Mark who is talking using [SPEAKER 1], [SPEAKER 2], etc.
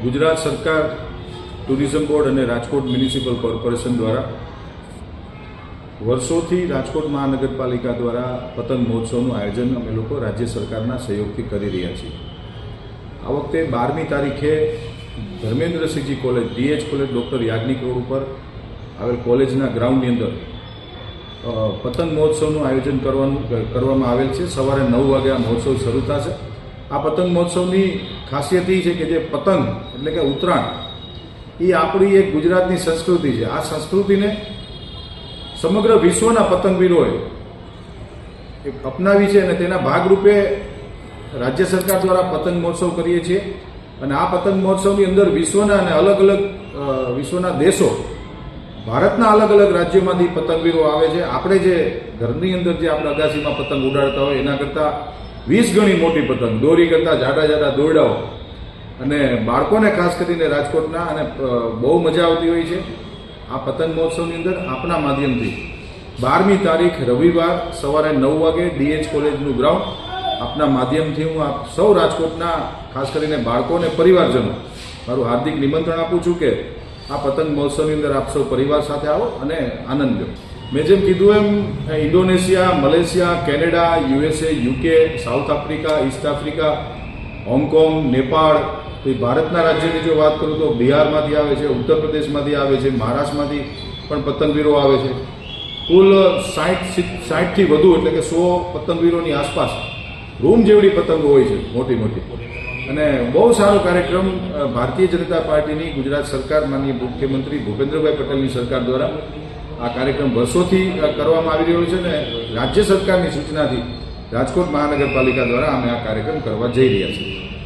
[SPEAKER 1] ગુજરાત સરકાર, tourism board અને Rajkot municipal corporation દ્વારા વર્ષોથી રાજકોટ મહાનગરપાલિકા દ્વારા પતંગ મહોત્સવનું આયોજન અમે લોકો રાજ્ય સરકારના સહયોગથી કરી રહ્યા છીએ. આ વખતે બારમી તારીખે Dharmendrasinhji college DH college, doctor Yagnik road ઉપર આવેલ કોલેજના ગ્રાઉન્ડની અંદર પતંગ મહોત્સવનું આયોજન કરવાનું કરવામાં આવેલ છે. સવારે નવ વાગે આ મહોત્સવ શરૂ થશે. આ પતંગ મહોત્સવની ખાસિયત એ છે કે જે પતંગ, એટલે કે ઉત્તરાયણ, એ આપણી એક ગુજરાતની સંસ્કૃતિ છે. આ સંસ્કૃતિને સમગ્ર વિશ્વના પતંગવીરોએ અપનાવી છે અને તેના ભાગરૂપે રાજ્ય સરકાર દ્વારા પતંગ મહોત્સવ કરીએ છીએ. અને આ પતંગ મહોત્સવની અંદર વિશ્વના અને અલગ અલગ વિશ્વના દેશો ભારતના અલગ અલગ રાજ્યોમાંથી પતંગવીરો આવે છે. આપણે જે ઘરની અંદર જે આપણે અગાસીમાં પતંગ ઉડાડતા હોય એના કરતાં વીસ ગણી મોટી પતંગ. દોરી કરતાં જાડા જાડા દોરડાઓ. અને બાળકોને ખાસ કરીને રાજકોટના અને બહુ મજા આવતી હોય છે. આ પતંગ મહોત્સવની અંદર આપણા માધ્યમથી બારમી તારીખ રવિવાર સવારે નવ વાગે ડીએચ કોલેજનું ગ્રાઉન્ડ. આપના માધ્યમથી હું આપ સૌ રાજકોટના, ખાસ કરીને બાળકો અને પરિવારજનો, મારું હાર્દિક નિમંત્રણ આપું છું કે આ પતંગ મહોત્સવની અંદર આપ સૌ પરિવાર સાથે આવો અને આનંદ લો. મેં જેમ કીધું એમ Indonesia, Malaysia, Canada, USA, UK, South Africa, East Africa, Hong Kong, Nepal પછી ભારતના રાજ્યની જો વાત કરું તો બિહારમાંથી આવે છે ઉત્તર પ્રદેશમાંથી આવે છે, મહારાષ્ટ્રમાંથી પણ પતંગવીરો આવે છે. કુલ સાઠ સાઠથી વધુ એટલે કે સો પતંગવીરોની આસપાસ રૂમ જેવડી પતંગો હોય છે, મોટી મોટી. અને બહુ સારો કાર્યક્રમ ભારતીય જનતા પાર્ટીની ગુજરાત સરકાર, માનનીય મુખ્યમંત્રી ભૂપેન્દ્રભાઈ પટેલની સરકાર દ્વારા આ કાર્યક્રમ વર્ષોથી કરવામાં આવી રહ્યો છે અને રાજ્ય સરકારની સૂચનાથી રાજકોટ મહાનગરપાલિકા દ્વારા અમે આ કાર્યક્રમ કરવા જઈ રહ્યા છીએ.